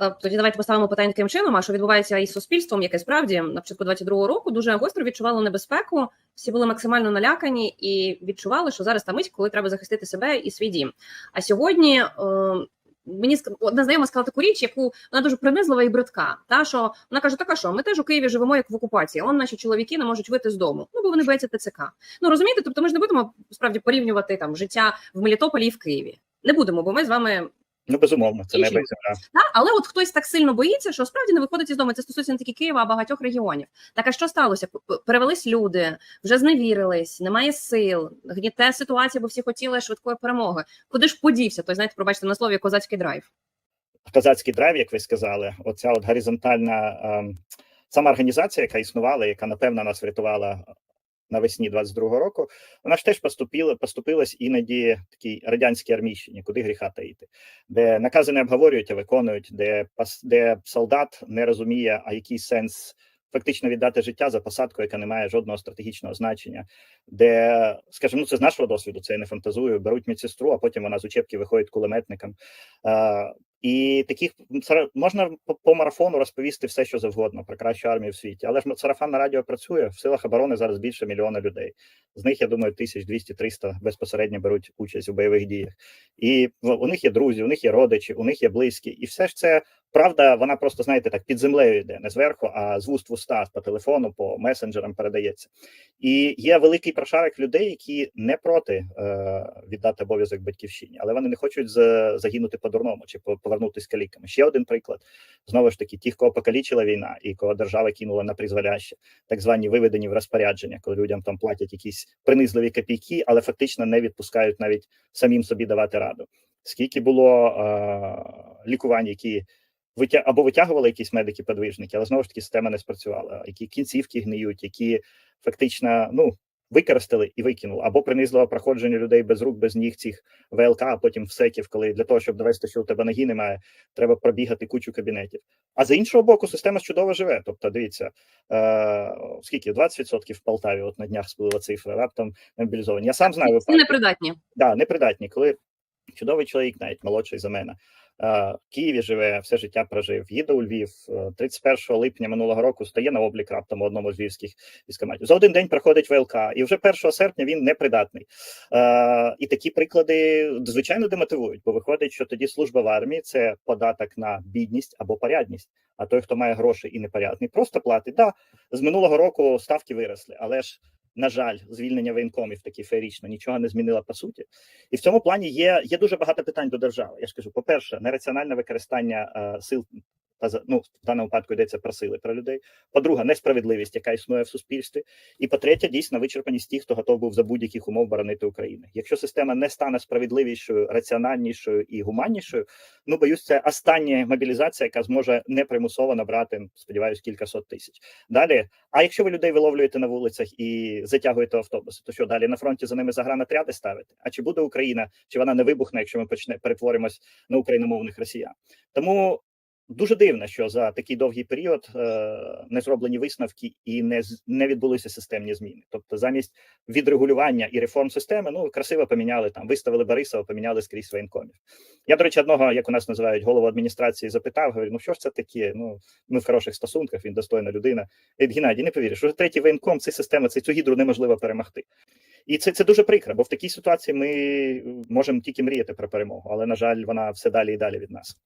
Е, Тоді давайте поставимо питання таким чином, а що відбувається із суспільством, яке справді на початку 22-го року дуже гостро відчувало небезпеку. Всі були максимально налякані і відчували, що зараз та мить, коли треба захистити себе і свій дім. А сьогодні. Е, Мені одна знайома сказала таку річ, яку вона дуже принизлива і бридка. Та що вона каже: така що ми теж у Києві живемо як в окупації. Он наші чоловіки не можуть вийти з дому. Ну бо вони бояться ТЦК. Ну розумієте, тобто ми ж не будемо справді порівнювати там життя в Мелітополі і в Києві. Не будемо, бо ми з вами Ну безумовно, це небо і земля. Так, але от хтось так сильно боїться, що справді не виходить із дому. Це стосується не тільки Києва, а багатьох регіонів. Так а що сталося? Перевелись люди, вже зневірились, немає сил, гніте ситуація, бо всі хотіли швидкої перемоги. Куди ж подівся? Той знаєте, пробачте на слові козацький драйв. Козацький драйв, як ви сказали, оця от горизонтальна ем, сама організація, яка існувала, яка напевно нас врятувала навесні 22-го року, вона ж теж поступила, поступилась іноді такій радянській армійщині, куди гріха таїти, де накази не обговорюють, а виконують, де де солдат не розуміє, а який сенс. Фактично віддати життя за посадку, яка не має жодного стратегічного значення, де, скажімо, ну це з нашого досвіду, це я не фантазую. Беруть медсестру, а потім вона з учебки виходить кулеметником. Е, і таких можна по, марафону розповісти все, що завгодно про кращу армію в світі. Але ж сарафанне радіо працює в силах оборони зараз більше мільйона людей. З них я думаю, тисяч 200-300 безпосередньо беруть участь у бойових діях. І у них є друзі, у них є родичі, у них є близькі, і все ж це правда. Вона просто знаєте так під землею йде, не зверху, а з вуст в уста по телефону, по месенджерам передається. І є великий прошарок людей, які не проти е, віддати обов'язок батьківщині, але вони не хочуть за- загинути по-дурному чи по- повернутися каліками. Ще один приклад знову ж таки, ті, кого покалічила війна, і кого держава кинула на призволяще, так звані виведені в розпорядження, коли людям там платять якісь принизливі копійки, але фактично не відпускають навіть самим собі давати раду. Скільки було е, лікувань, які витя... або витягували якісь медики-подвижники, але знову ж таки система не спрацювала. Які кінцівки гниють, які фактично ну використали і викинули, або принизливе проходження людей без рук, без ніг цих ВЛК, а потім в секів, коли для того, щоб довести, що у тебе ноги немає, треба пробігати кучу кабінетів. А з іншого боку, система чудово живе. Тобто, дивіться, е, скільки 20% в Полтаві, от на днях сплила цифра, раптом мобілізовані. Я сам знаю випадки непридатні. да, непридатні, коли чудовий чоловік, навіть молодший за мене. Е, В Києві живе, все життя прожив. Їде у Львів е, 31 липня минулого року стає на облік раптом у одному з львівських військоматів. За один день проходить ВЛК, і вже 1 серпня він непридатний. Е, І такі приклади звичайно демотивують, бо виходить, що тоді служба в армії це податок на бідність або порядність. А той, хто має гроші і непорядний, просто платить. Да, з минулого року ставки виросли, але ж. На жаль, звільнення воєнкомів такі феєрично нічого не змінила по суті. І в цьому плані є, є дуже багато питань до держави. Я ж кажу, по-перше, нераціональне використання е, сил та ну, в даному випадку йдеться про сили про людей. По-друге, несправедливість, яка існує в суспільстві. І по-третє, дійсно вичерпаність тих, хто готов був за будь-яких умов боронити Україну. Якщо система не стане справедливішою, раціональнішою і гуманнішою, ну боюсь, це остання мобілізація, яка зможе непримусово набрати, сподіваюсь, кілька сот тисяч. Далі, а якщо ви людей виловлюєте на вулицях і затягуєте автобуси, то що далі на фронті за ними загранатряди ставити? А чи буде Україна, чи вона не вибухне, якщо ми почне перетворимось на україномовних росіян? Тому дуже дивно, що за такий довгий період е, не зроблені висновки і не не відбулися системні зміни. Тобто, замість відрегулювання і реформ системи, ну красиво поміняли там, виставили Борисова, поміняли скрізь воєнкомів. Я, до речі, одного, як у нас називають голову адміністрації, запитав, говорю, ну що ж це таке? Ну ми в хороших стосунках, він достойна людина. Геннадій, не повіриш, що третій воєнком, це система, це цю гідру неможливо перемогти. І це, це дуже прикро, бо в такій ситуації ми можемо тільки мріяти про перемогу, але на жаль, вона все далі і далі від нас.